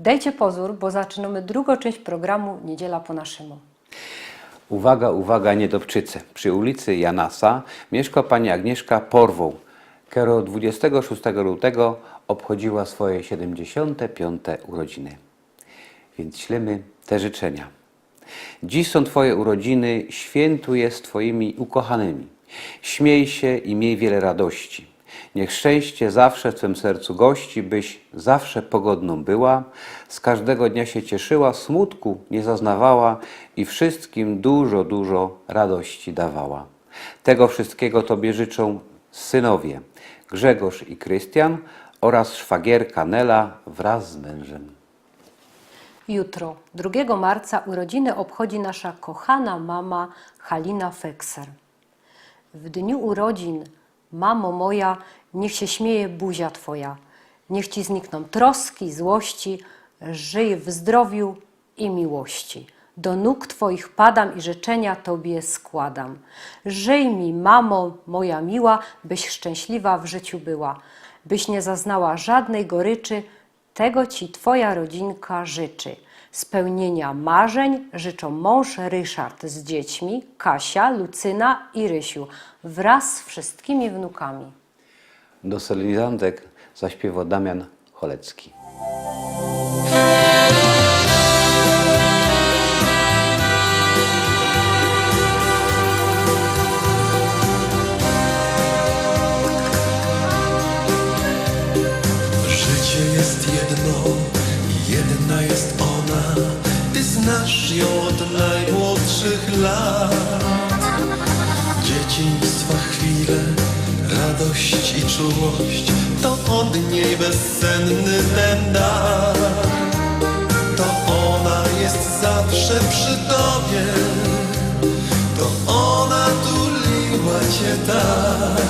Dajcie pozór, bo zaczynamy drugą część programu Niedziela po naszemu. Uwaga, uwaga, niedobczycy. Przy ulicy Janasa mieszka pani Agnieszka Porwoł, która 26 lutego obchodziła swoje 75. urodziny. Więc ślemy te życzenia. Dziś są Twoje urodziny, świętuję z Twoimi ukochanymi. Śmiej się i miej wiele radości. Niech szczęście zawsze w Twym sercu gości, byś zawsze pogodną była, z każdego dnia się cieszyła, smutku nie zaznawała i wszystkim dużo, dużo radości dawała. Tego wszystkiego Tobie życzą synowie Grzegorz i Krystian oraz szwagierka Nela wraz z mężem. Jutro, 2 marca, urodziny obchodzi nasza kochana mama Halina Fekser. W dniu urodzin, mamo moja, niech się śmieje buzia Twoja, niech Ci znikną troski, złości, żyj w zdrowiu i miłości. Do nóg Twoich padam i życzenia Tobie składam. Żyj mi, mamo moja miła, byś szczęśliwa w życiu była, byś nie zaznała żadnej goryczy, tego Ci Twoja rodzinka życzy. Spełnienia marzeń życzą mąż Ryszard z dziećmi, Kasia, Lucyna i Rysiu wraz z wszystkimi wnukami. Do solenizantek zaśpiewa Damian Cholecki. To od niej bezsenny ten dar. To ona jest zawsze przy tobie. To ona tuliła cię tak.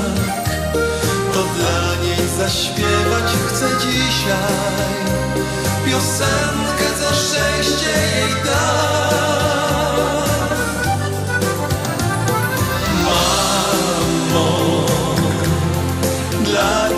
To dla niej zaśpiewać chcę dzisiaj Piosenkę, co szczęście jej da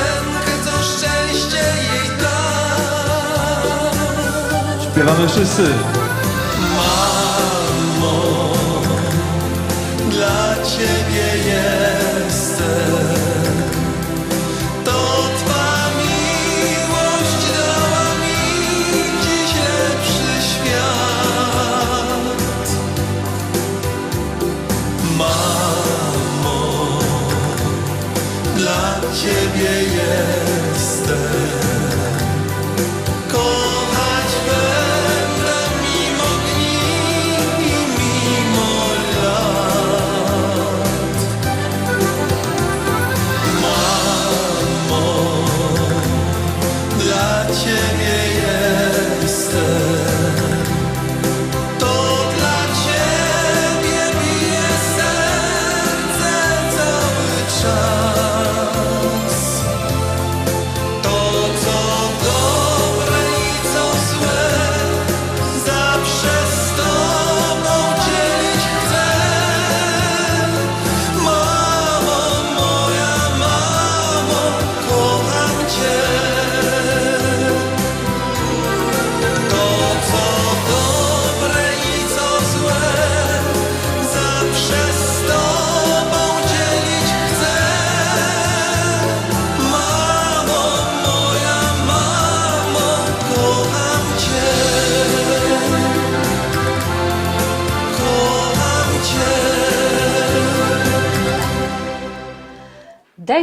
piosenkę, co szczęście jej da. Śpiewamy wszyscy.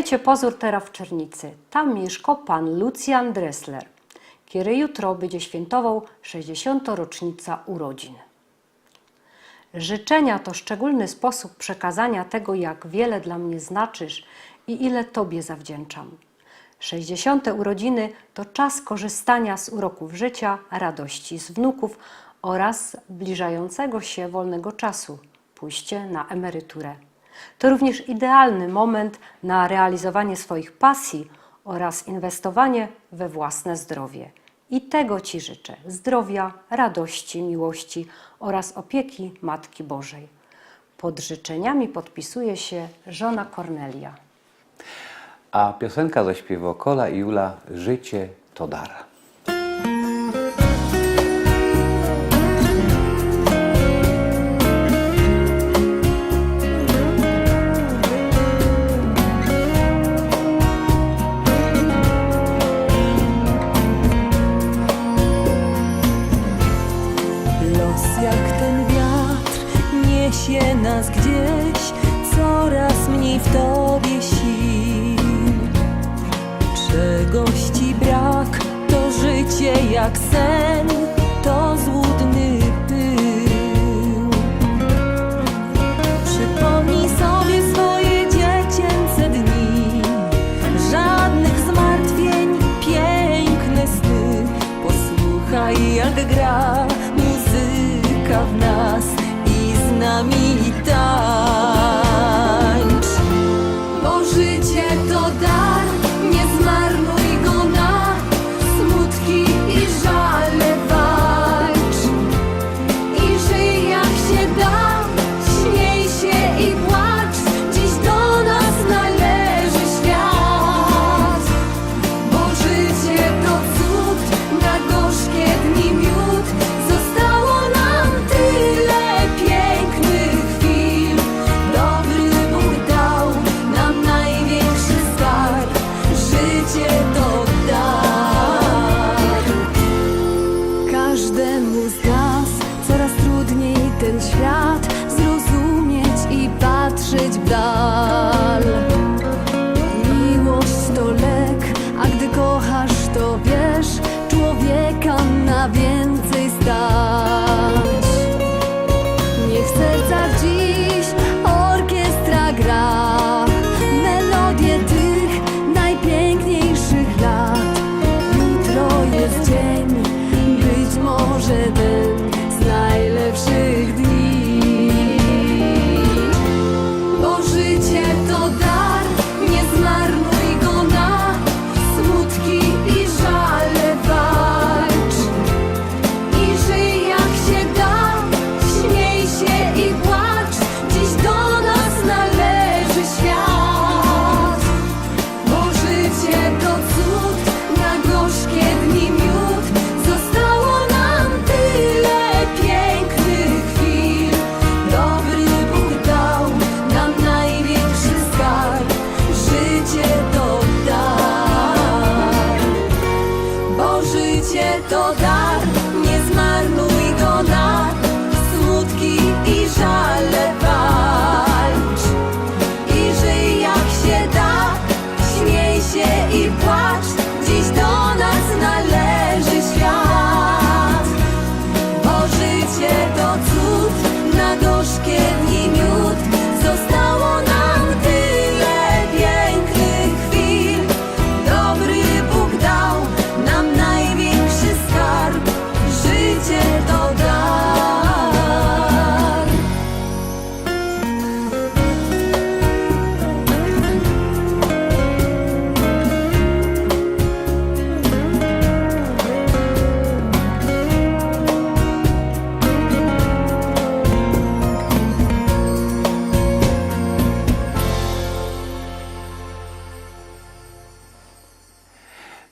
Gledajcie pozór teraz w Czernicy. Tam mieszko pan Lucjan Dressler, który jutro będzie świętował 60. rocznica urodzin. Życzenia to szczególny sposób przekazania tego, jak wiele dla mnie znaczysz i ile Tobie zawdzięczam. 60. urodziny to czas korzystania z uroków życia, radości z wnuków oraz zbliżającego się wolnego czasu, pójście na emeryturę. To również idealny moment na realizowanie swoich pasji oraz inwestowanie we własne zdrowie. I tego Ci życzę: zdrowia, radości, miłości oraz opieki Matki Bożej. Pod życzeniami podpisuje się żona Kornelia. A piosenka zaśpiewokola i Jula Życie to dar.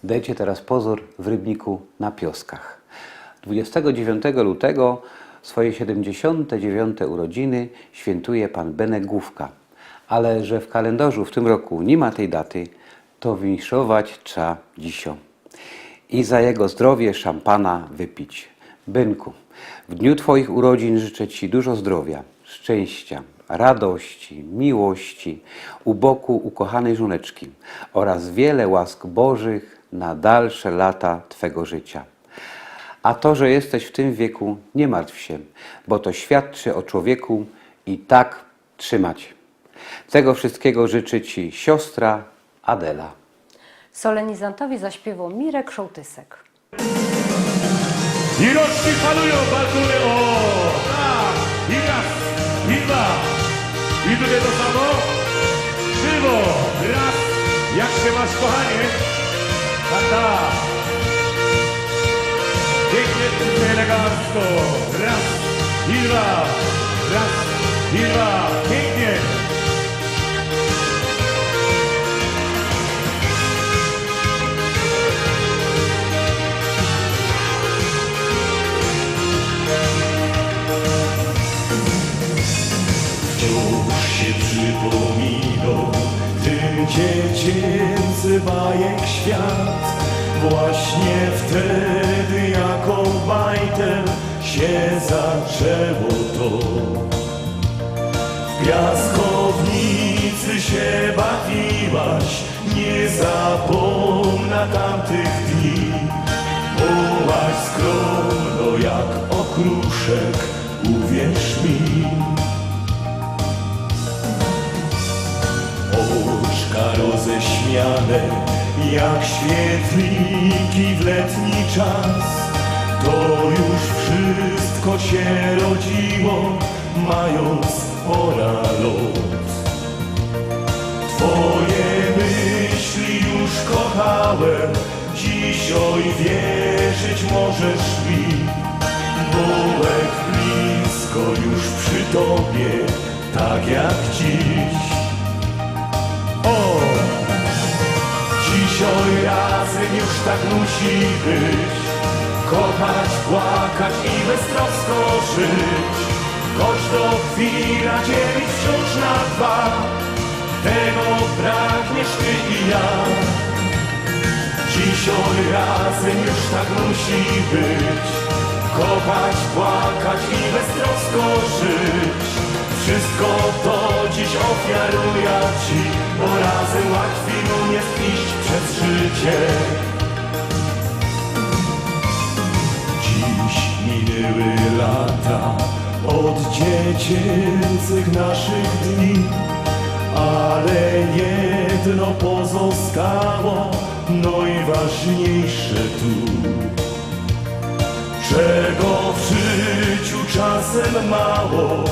Oglejcie teraz pozór w Rybniku na Pioskach. 29 lutego swoje 79 urodziny świętuje pan Benek Główka. Ale że w kalendarzu w tym roku nie ma tej daty, to winszować trzeba dzisio. I za jego zdrowie szampana wypić. Benku, w dniu Twoich urodzin życzę Ci dużo zdrowia, szczęścia, radości, miłości u boku ukochanej żoneczki oraz wiele łask Bożych na dalsze lata Twego życia. A to, że jesteś w tym wieku, nie martw się, bo to świadczy o człowieku i tak trzymać. Tego wszystkiego życzy Ci siostra Adela. Solenizantowi zaśpiewał Mirek Szołtysek. I roczki falują, baltury, o! Tak! I raz, i dwa. I drugie to samo. Krzywo, raz. Jak się masz, kochanie? Tak, tak. Pięknie, elegancko. Raz, i dwa. Raz, i dwa. Pięknie. Wciąż się przypominał tym dziecięcy bajek świat. Właśnie wtedy jako bajtel się zaczęło to. W piaskownicy się bawiłaś, nie zapomnę tamtych dni. Byłaś skromno jak okruszek, uwierz mi. Roześmiane jak świetliki w letni czas. To już wszystko się rodziło, mając pora lot. Twoje myśli już kochałem, dziś oj wierzyć możesz mi. Byłek blisko już przy tobie, tak jak dziś Dzisiaj razem już tak musi być. Kochać, płakać i beztrosko żyć. To chwila dzielić wciąż na dwa. Tego pragniesz ty i ja. Dzisiaj razem już tak musi być. Kochać, płakać i beztrosko żyć Wszystko to dziś ofiaruję Ci Bo razem łatwiej mu jest iść przez życie. Dziś minęły lata Od dziecięcych naszych dni ale jedno pozostało najważniejsze tu. Czego w życiu czasem mało,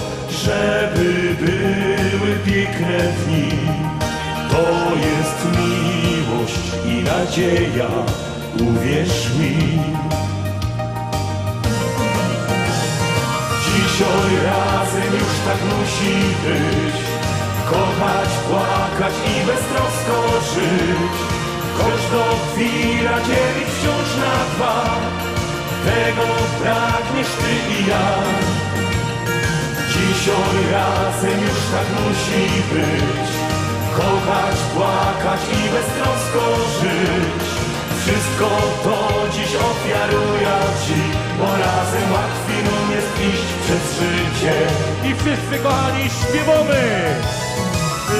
żeby były piękne dni. To jest miłość i nadzieja, uwierz mi. Dzisiaj razem już tak musi być Kochać, płakać i beztrosko żyć to chwila dzielić wciąż na dwa Tego pragniesz ty i ja Dzisiaj razem już tak musi być Kochać, płakać i beztrosko żyć Wszystko to dziś ofiaruję Ci Bo razem łatwiej nam jest iść przez życie I wszyscy, kochani, śpiewamy!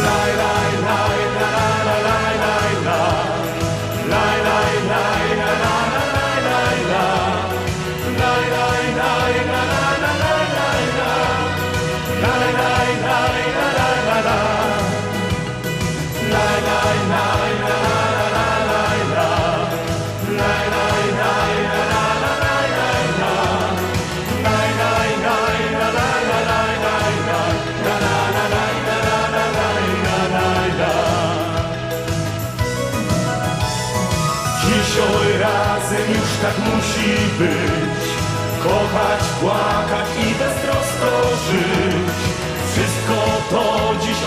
Laj, laj, laj, la, la, la, laj, laj, la. Laj,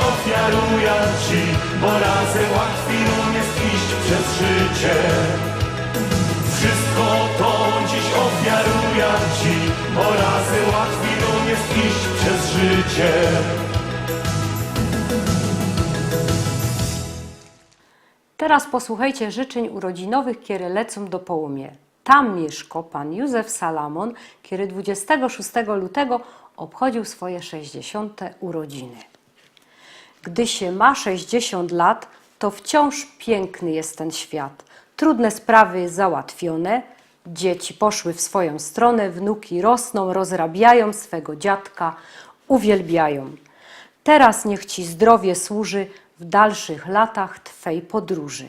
ofiaruję Ci Bo razem łatwiej nam jest iść przez życie Wszystko to dziś ofiaruję Ci, bo razy łatwiej nam jest iść przez życie. Teraz posłuchajcie życzeń urodzinowych, które lecą do połumie. Tam mieszko pan Józef Salamon, który 26 lutego obchodził swoje 60. urodziny. Gdy się ma 60 lat, to wciąż piękny jest ten świat. Trudne sprawy załatwione, dzieci poszły w swoją stronę, wnuki rosną, rozrabiają swego dziadka, uwielbiają. Teraz niech Ci zdrowie służy w dalszych latach Twej podróży.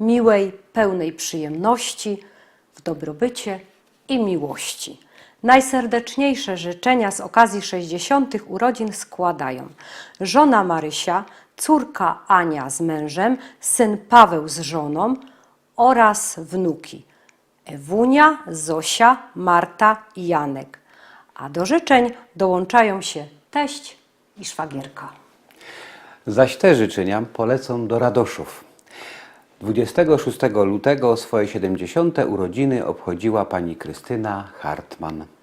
Miłej, pełnej przyjemności, w dobrobycie i miłości. Najserdeczniejsze życzenia z okazji 60. urodzin składają żona Marysia, córka Ania z mężem, syn Paweł z żoną oraz wnuki Ewunia, Zosia, Marta i Janek. A do życzeń dołączają się teść i szwagierka. Zaś te życzenia polecą do Radoszów. 26 lutego swoje 70. urodziny obchodziła pani Krystyna Hartman.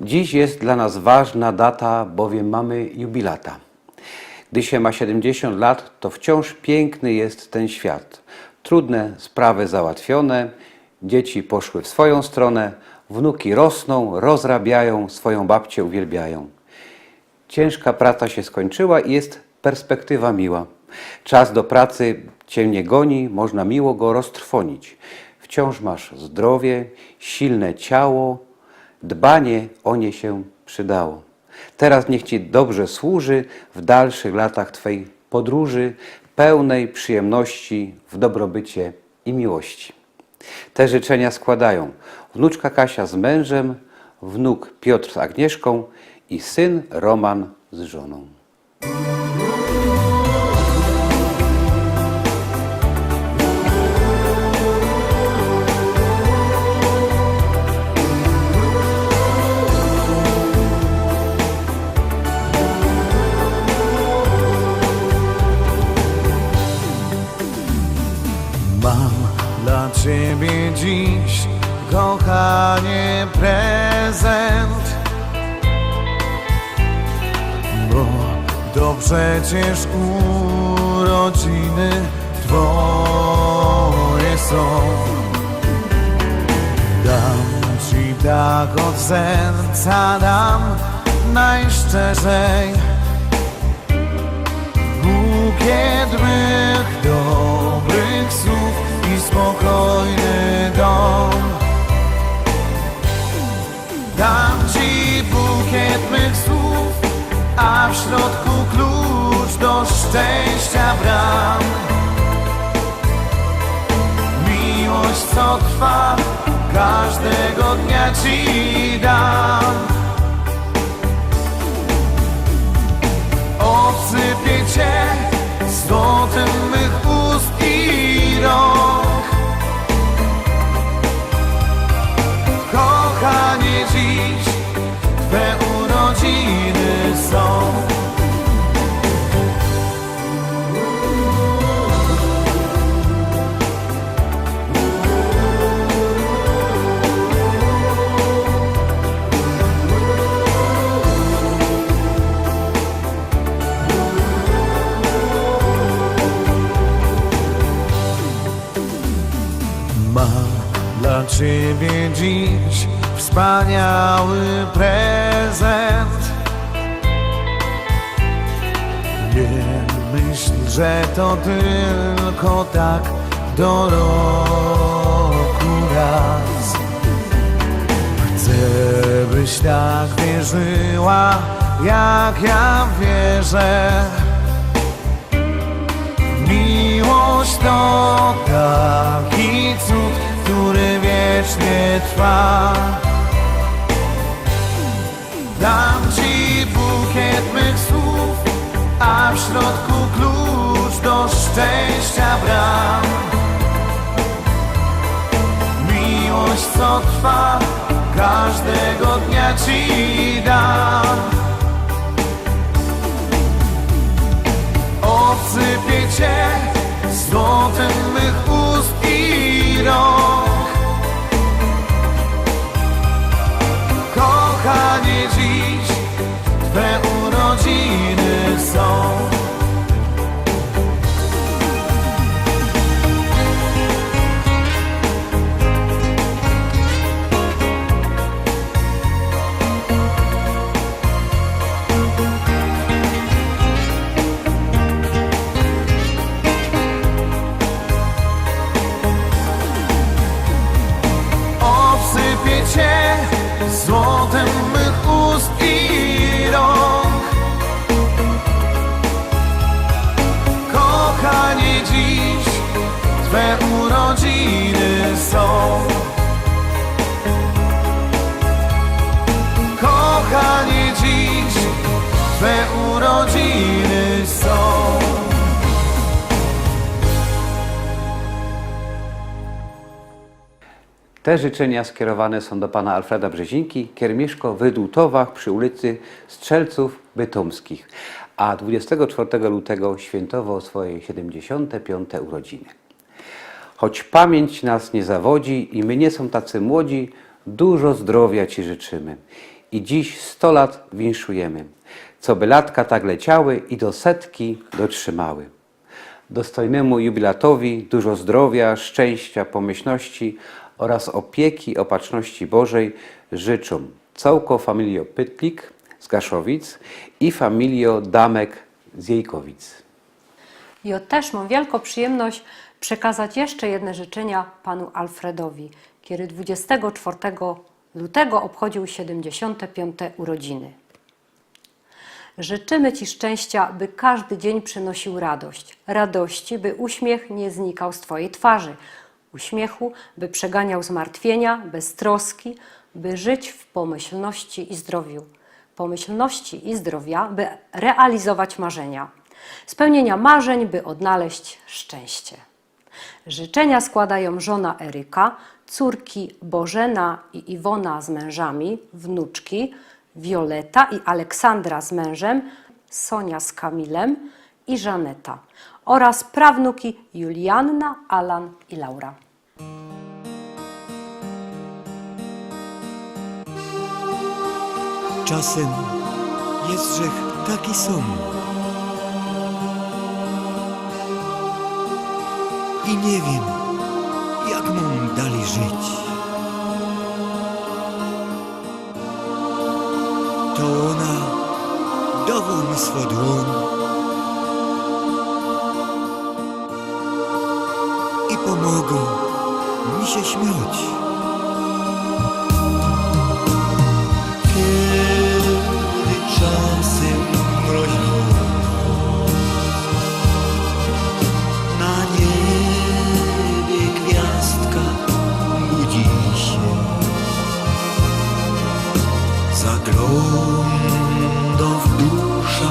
Dziś jest dla nas ważna data, bowiem mamy jubilata. Gdy się ma 70 lat, to wciąż piękny jest ten świat. Trudne sprawy załatwione, dzieci poszły w swoją stronę, wnuki rosną, rozrabiają, swoją babcię uwielbiają. Ciężka praca się skończyła i jest perspektywa miła. Czas do pracy cię nie goni, można miło go roztrwonić. Wciąż masz zdrowie, silne ciało, dbanie o nie się przydało. Teraz niech ci dobrze służy w dalszych latach twej podróży, pełnej przyjemności w dobrobycie i miłości. Te życzenia składają wnuczka Kasia z mężem, wnuk Piotr z Agnieszką i syn Roman z żoną. Przecież urodziny twoje są. Dam ci tak od serca, dam najszczerzej. Bukiet mych dobrych słów i spokojny dom. Dam ci bukiet mych słów, a w środku szczęścia bram. Miłość, co trwa, każdego dnia ci dam. Obsypię cię złotem mych ust i rąk Kochanie dziś Twe urodziny są Ciebie dziś wspaniały prezent. Nie myśl, że to tylko tak do roku raz. Chcę, byś tak wierzyła, jak ja wierzę. Miłość to taki cud, który wiecznie trwa. Dam ci bukiet mych słów, a w środku klucz do szczęścia bram. Miłość, co trwa, każdego dnia ci dam. Obsypię cię złotem mych ust i rąk. Kochanie, dziś Twe urodziny są. dziś Twe urodziny są Kochanie dziś Twe urodziny są Te życzenia skierowane są do pana Alfreda Brzezinki, kiermieszko w Wydłutowach przy ulicy Strzelców Bytomskich a 24 lutego świętował swoje 75. urodziny. Choć pamięć nas nie zawodzi i my nie są tacy młodzi, dużo zdrowia Ci życzymy. I dziś 100 lat winszujemy, co by latka tak leciały i do setki dotrzymały. Dostojnemu jubilatowi dużo zdrowia, szczęścia, pomyślności oraz opieki, opatrzności Bożej życzą całko familio Pytlik z Gaszowic i familio Damek z Jejkowic. Ja też mam wielką przyjemność przekazać jeszcze jedne życzenia panu Alfredowi, który 24 lutego obchodził 75. urodziny. Życzymy Ci szczęścia, by każdy dzień przynosił radość. Radości, by uśmiech nie znikał z Twojej twarzy. Uśmiechu, by przeganiał zmartwienia, beztroski, by żyć w pomyślności i zdrowiu. Pomyślności i zdrowia, by realizować marzenia. Spełnienia marzeń, by odnaleźć szczęście. Życzenia składają żona Eryka, córki Bożena i Iwona z mężami, wnuczki Wioleta i Aleksandra z mężem, Sonia z Kamilem i Żaneta oraz prawnuki Julianna, Alan i Laura. Czasem jest grzech taki sam. I nie wiem, jak mam dalej żyć. To ona dowół mi swą dłoń i pomogą mi się śmiać. Dusza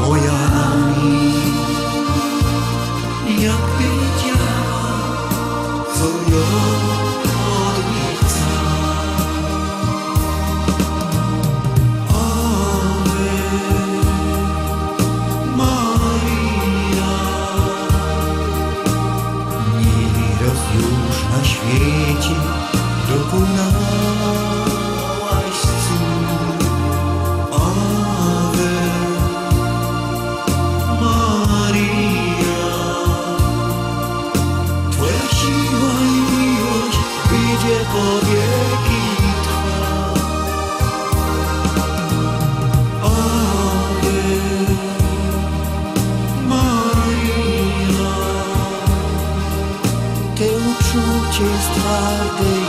moja mi jak wiedziała co ja uczucie jest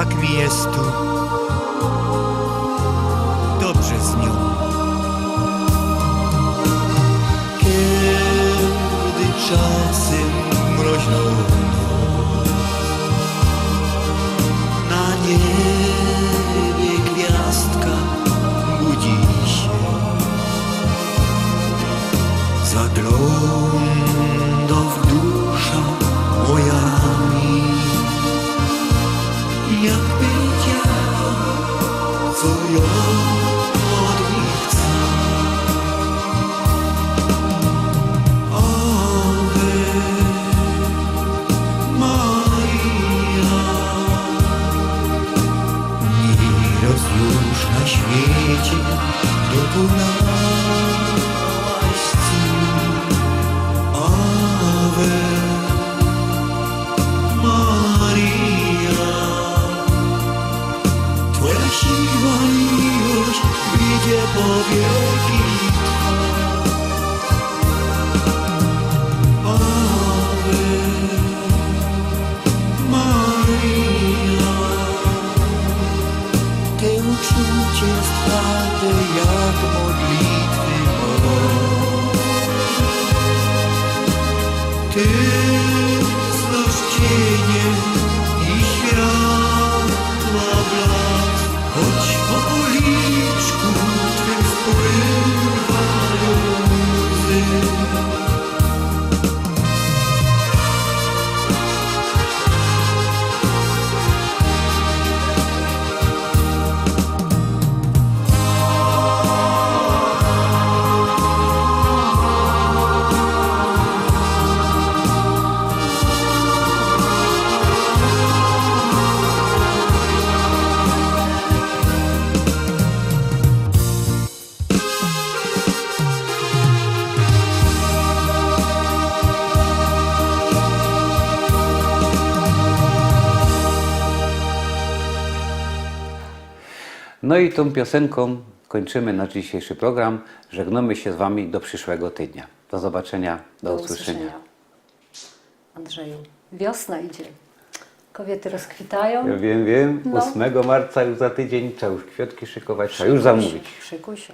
Tak mi jest tu dobrze z nią. Kiedy czasem mroźną Na niebie i tą piosenką kończymy nasz dzisiejszy program. Żegnamy się z Wami do przyszłego tygodnia. Do zobaczenia, do, usłyszenia. Andrzeju, wiosna idzie. Kobiety rozkwitają. Ja wiem, wiem. No. 8 marca już za tydzień trzeba już kwiatki szykować, trzeba już zamówić. Szykuj się.